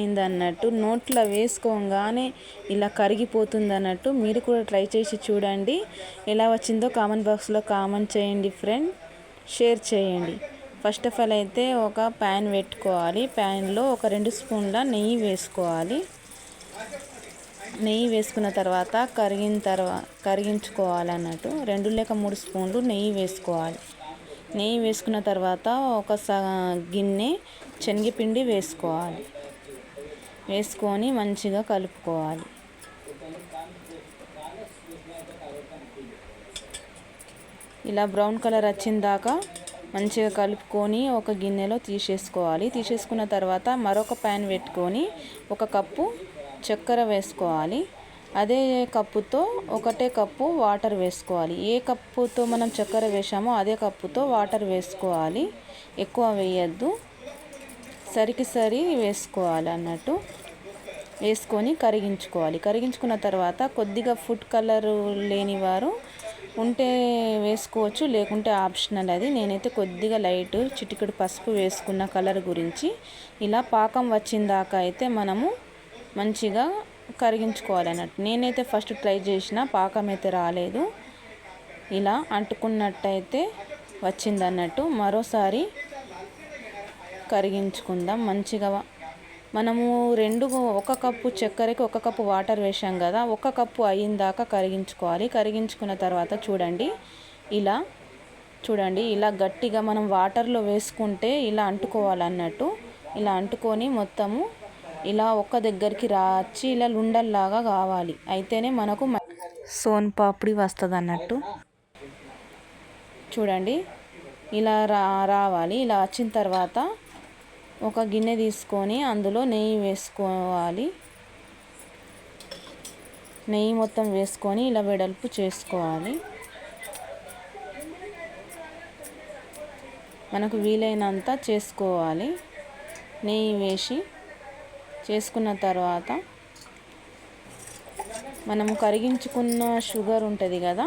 అయింది అన్నట్టు నోట్లో వేసుకోగానే ఇలా కరిగిపోతుంది అన్నట్టు మీరు కూడా ట్రై చేసి చూడండి. ఎలా వచ్చిందో కామెంట్ బాక్స్లో కామెంట్ చేయండి ఫ్రెండ్. షేర్ చేయండి. ఫస్ట్ ఆఫ్ ఆల్ అయితే ఒక ప్యాన్ పెట్టుకోవాలి. ప్యాన్లో ఒక రెండు స్పూన్ల నెయ్యి వేసుకోవాలి. నెయ్యి వేసుకున్న తర్వాత కరిగిన తర్వాత కరిగించుకోవాలి అన్నట్టు రెండు లేక మూడు స్పూన్లు నెయ్యి వేసుకోవాలి. నెయ్యి వేసుకున్న తర్వాత ఒక గిన్నె శనగపిండి వేసుకోవాలి. వేసుకొని మంచిగా కలుపుకోవాలి. ఇలా బ్రౌన్ కలర్ వచ్చిన దాకా మంచిగా కలుపుకొని ఒక గిన్నెలో తీసేసుకోవాలి. తీసేసుకున్న తర్వాత మరొక ప్యాన్ పెట్టుకొని ఒక కప్పు చక్కెర వేసుకోవాలి. అదే కప్పుతో ఒకటే కప్పు వాటర్ వేసుకోవాలి. ఏ కప్పుతో మనం చక్కెర వేసామో అదే కప్పుతో వాటర్ వేసుకోవాలి. ఎక్కువ వేయద్దు. సరికి సరి వేసుకోవాలి అన్నట్టు వేసుకొని కరిగించుకోవాలి. కరిగించుకున్న తర్వాత కొద్దిగా ఫుడ్ కలర్ లేని వారు ఉంటే వేసుకోవచ్చు లేకుంటే ఆప్షనల్ అది. నేనైతే కొద్దిగా లైట్ చిటికెడు పసుపు వేసుకున్న కలర్ గురించి ఇలా పాకం వచ్చిన దాకా అయితే మనము మంచిగా కరిగించుకోవాలి అన్నట్టు నేనైతే ఫస్ట్ ట్రై చేసిన పాకం అయితే రాలేదు. ఇలా అంటుకున్నట్టయితే వచ్చింది అన్నట్టు మరోసారి కరిగించుకుందాం మంచిగా. మనము రెండు ఒక కప్పు చక్కెరకి ఒక కప్పు వాటర్ వేసాం కదా ఒక కప్పు అయిన దాకా కరిగించుకోవాలి. కరిగించుకున్న తర్వాత చూడండి ఇలా చూడండి ఇలా గట్టిగా మనం వాటర్లో వేసుకుంటే ఇలా అంటుకోవాలన్నట్టు. ఇలా అంటుకొని మొత్తము ఇలా ఒక్క దగ్గరికి రాచి ఇలా లుండల్లాగా కావాలి. అయితేనే మనకు సోన్ పాపిడి వస్తుంది అన్నట్టు చూడండి ఇలా రా రావాలి. ఇలా వచ్చిన తర్వాత ఒక గిన్నె తీసుకొని అందులో నెయ్యి వేసుకోవాలి. నెయ్యి మొత్తం వేసుకొని ఇలా వెడల్పు చేసుకోవాలి. మనకు వీలైనంత చేసుకోవాలి. నెయ్యి వేసి చేసుకున్న తర్వాత మనం కరిగించుకున్న షుగర్ ఉంటుంది కదా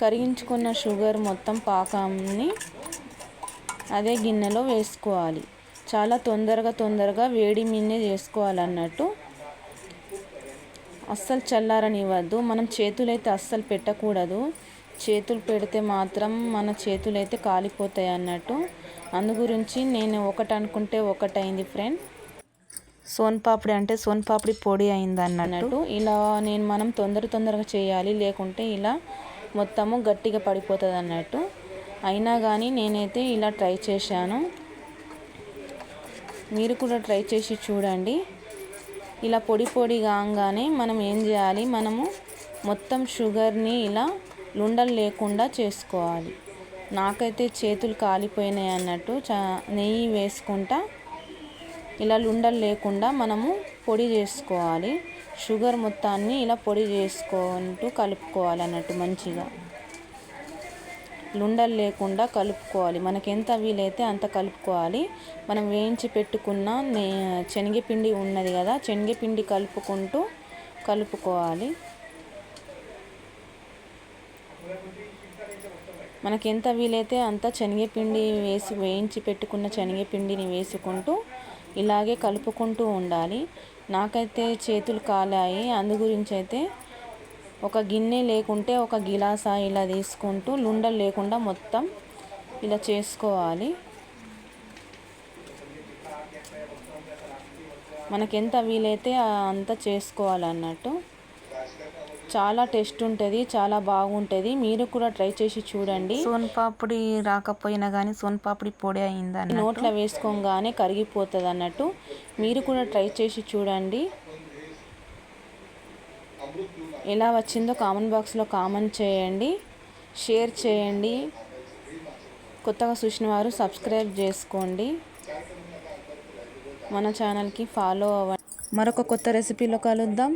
కరిగించుకున్న షుగర్ మొత్తం పాకాన్ని అదే గిన్నెలో వేసుకోవాలి. చాలా తొందరగా తొందరగా వేడి మీదే చేసుకోవాలన్నట్టు. అస్సలు చల్లారనివ్వద్దు. మనం చేతులైతే అస్సలు పెట్టకూడదు. చేతులు పెడితే మాత్రం మన చేతులైతే కాలిపోతాయి అన్నట్టు. అందు గురించి నేను ఒకటి అనుకుంటే ఒకటి అయింది ఫ్రెండ్. సోన్ పాపిడి అంటే సోన్ పాపిడి పొడి అయింది అన్నట్టు. ఇలా నేను మనం తొందర తొందరగా చేయాలి. లేకుంటే ఇలా మొత్తము గట్టిగా పడిపోతుంది అన్నట్టు అయినా కానీ నేనైతే ఇలా ట్రై చేశాను. మీరు కూడా ట్రై చేసి చూడండి. ఇలా పొడి పొడి కాగానే మనం ఏం చేయాలి? మనము మొత్తం షుగర్ని ఇలా లుండలు లేకుండా చేసుకోవాలి. నాకైతే చేతులు కాలిపోయినాయి అన్నట్టు చా నెయ్యి వేసుకుంటా ఇలా లుండలు లేకుండా మనము పొడి చేసుకోవాలి. షుగర్ మొత్తాన్ని ఇలా పొడి చేసుకుంటూ కలుపుకోవాలి అన్నట్టు మంచిగా. లుండలు లేకుండా కలుపుకోవాలి. మనకి ఎంత వీలైతే అంత కలుపుకోవాలి. మనం వేయించి పెట్టుకున్న నే శనగపిండి ఉన్నది కదా శనగపిండి కలుపుకుంటూ కలుపుకోవాలి. మనకి ఎంత వీలైతే అంత శనగపిండి వేసి వేయించి పెట్టుకున్న శనగపిండిని వేసుకుంటూ ఇలాగే కలుపుకుంటూ ఉండాలి. నాకైతే చేతులు కాలాయి. అందు గురించి అయితే ఒక గిన్నె లేకుంటే ఒక గిలాస ఇలా తీసుకుంటూ లుండలు లేకుండా మొత్తం ఇలా చేసుకోవాలి. మనకి ఎంత వీలైతే అంత చేసుకోవాలన్నట్టు. చాలా టేస్ట్ ఉంటుంది చాలా బాగుంటుంది. మీరు కూడా ట్రై చేసి చూడండి. సోన్ పాపిడి రాకపోయినా కానీ సోన్ పాపిడి పొడి అయిందని నోట్లో వేసుకోగానే కరిగిపోతుంది అన్నట్టు మీరు కూడా ట్రై చేసి చూడండి. ఎలా వచ్చిందో కామెంట్ బాక్స్లో కామెంట్ చేయండి షేర్ చేయండి. కొత్తగా చూసిన వారు సబ్స్క్రైబ్ చేసుకోండి. మన ఛానల్కి ఫాలో అవ్వండి. మరొక కొత్త రెసిపీలో కలుద్దాం.